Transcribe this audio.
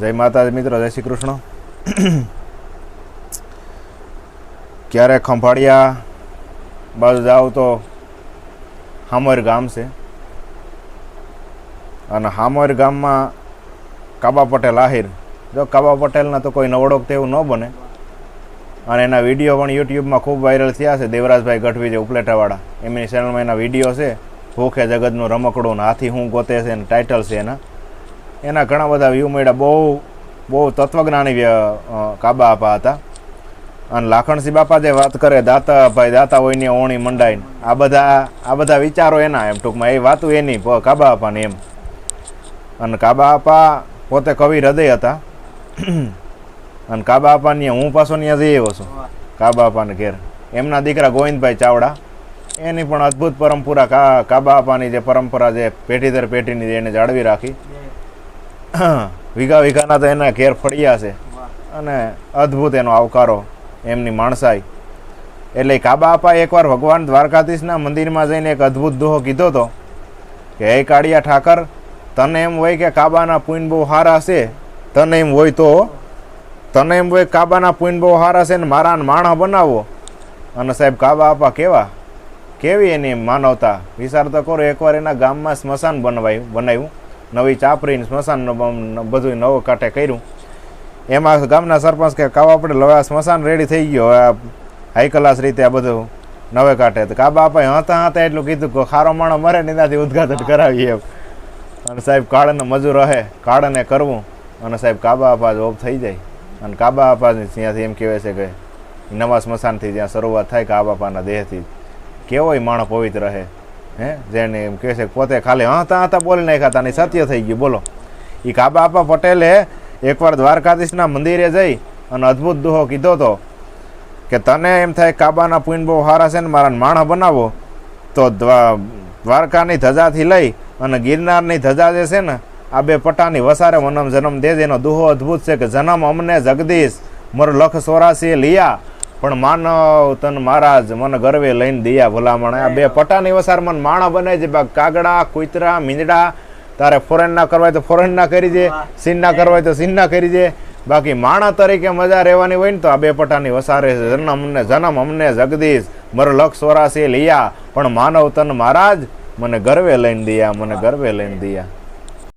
જય માતાજી મિત્રો, જય શ્રી કૃષ્ણ. ક્યારે ખંભાળિયા બાજુ જાઓ તો હામર ગામ છે. અને હામર ગામમાં કાબા પટેલ આહિર. જો કાબા પટેલના તો કોઈ નવડોક તેવું ન બને. અને એના વીડિયો પણ યુટ્યુબમાં ખૂબ વાયરલ થયા છે, દેવરાજભાઈ ગઢવી જે ઉપલેટાવાળા. એમની ચેનલમાં એના વીડિયો છે, ભૂખે જગતનું રમકડું ને હાથી હું ગોતે છે ને ટાઇટલ છે એના. એના ઘણા બધા વ્યૂ મળ્યા. બહુ બહુ તત્વજ્ઞાની કાબા આપા હતા. અને લાખણસિંહ બાપા જે વાત કરે, દાતા ભાઈ, દાતા હોય ને ઓણી મંડાઈને. આ બધા આ બધા વિચારો એના એમ ટૂંકમાં. એ વાતું એની કાબા આપાની એમ. અને કાબા આપા પોતે કવિ હૃદય હતા. અને કાબા આપાની હું પાછો ત્યાં જઈ આવ્યો છું કાબા આપાને ઘેર. એમના દીકરા ગોવિંદભાઈ ચાવડા. એની પણ અદ્ભુત પરંપરા કાબા આપાની જે પરંપરા જે પેઢી દર પેઢીની એને જાળવી રાખી. વીઘા વીઘાના તો એના ઘેર ફળિયા છે. અને અદ્ભુત એનો આવકારો એમની માણસાઈ. એટલે કાબા આપા એકવાર ભગવાન દ્વારકાધીશના મંદિરમાં જઈને એક અદ્ભુત દોહો કીધો હતો કે, હે કાળિયા ઠાકર, તને એમ હોય કે કાબાના પુણ્ય બહુ હારા છે? તને એમ હોય તો, તને એમ હોય કાબાના પુણ્ય બહુ હારા છે ને મારા માણા બનાવો? અને સાહેબ, કાબા આપા કેવા? કેવી એની માનવતા? વિચાર તો કરો, એકવાર એના ગામમાં સ્મશાન બનવાયું બનાવ્યું નવી ચાપરીને સ્મશાનનો બધું નવો કાંઠે કર્યું. એમાં ગામના સરપંચ કે કાવા આપણે લવા સ્મશાન રેડી થઈ ગયો. હાઈ ક્લાસ રીતે આ બધું નવે કાંઠે. તો કાબા આપણે હતા હતા, એટલું કીધું કે ખારો માણો મરે ને એનાથી ઉદઘાટન કરાવીએ. એમ અને સાહેબ, કાળને મજૂર રહે, કાળને કરવું. અને સાહેબ, કાબા આપા ઓફ થઈ જાય. અને કાબા આપા ત્યાંથી એમ કહેવાય છે કે નવા સ્મશાનથી જ્યાં શરૂઆત થાય, કાબા બાપાના દેહથી કેવોય માણસ પવિત્ર રહે. હે? જેને એમ કહે છે પોતે ખાલી હતા હતા બોલી નાખ્યા હતા ને સત્ય થઈ ગયું, બોલો. એ કાબા આપા પટેલે એકવાર દ્વારકાધીશના મંદિરે જઈ અને અદ્ભુત દુહો કીધો તો કે તને એમ થાય કાબાના પુણ્ય બહુ સારા છે ને મારા માણસ બનાવો, તો દ્વા- દ્વારકાની ધજાથી લઈ અને ગિરનારની ધજા જે છે ને, આ બે પટાની વસારે મનમ જન્મ દે એનો દુહો અદ્ભુત છે કે જન્મ અમને જગદીશ મર લખ સોરાસી લીયા પણ માનવ તન મહારાજ મને ગર્વે લઈને દયા ભલામણ. આ બે પટાની વસાર મને માણા બને છે. કાગડા કુતરા મીંદડા તારે ફોરેન ના કરવા તો ફોરેન ના કરી દે. સીન ના કરવા તો સીન ના કરી દે. બાકી માણા તરીકે મજા રહેવાની હોય ને તો આ બે પટાની વસારે છે. જન્મ અમને જન્મ અમને જગદીશ મર લક્ષ વરાશે લીયા. પણ માનવ તન મહારાજ મને ગર્વે લઈને દયા મને ગર્વે લઈને દિયા.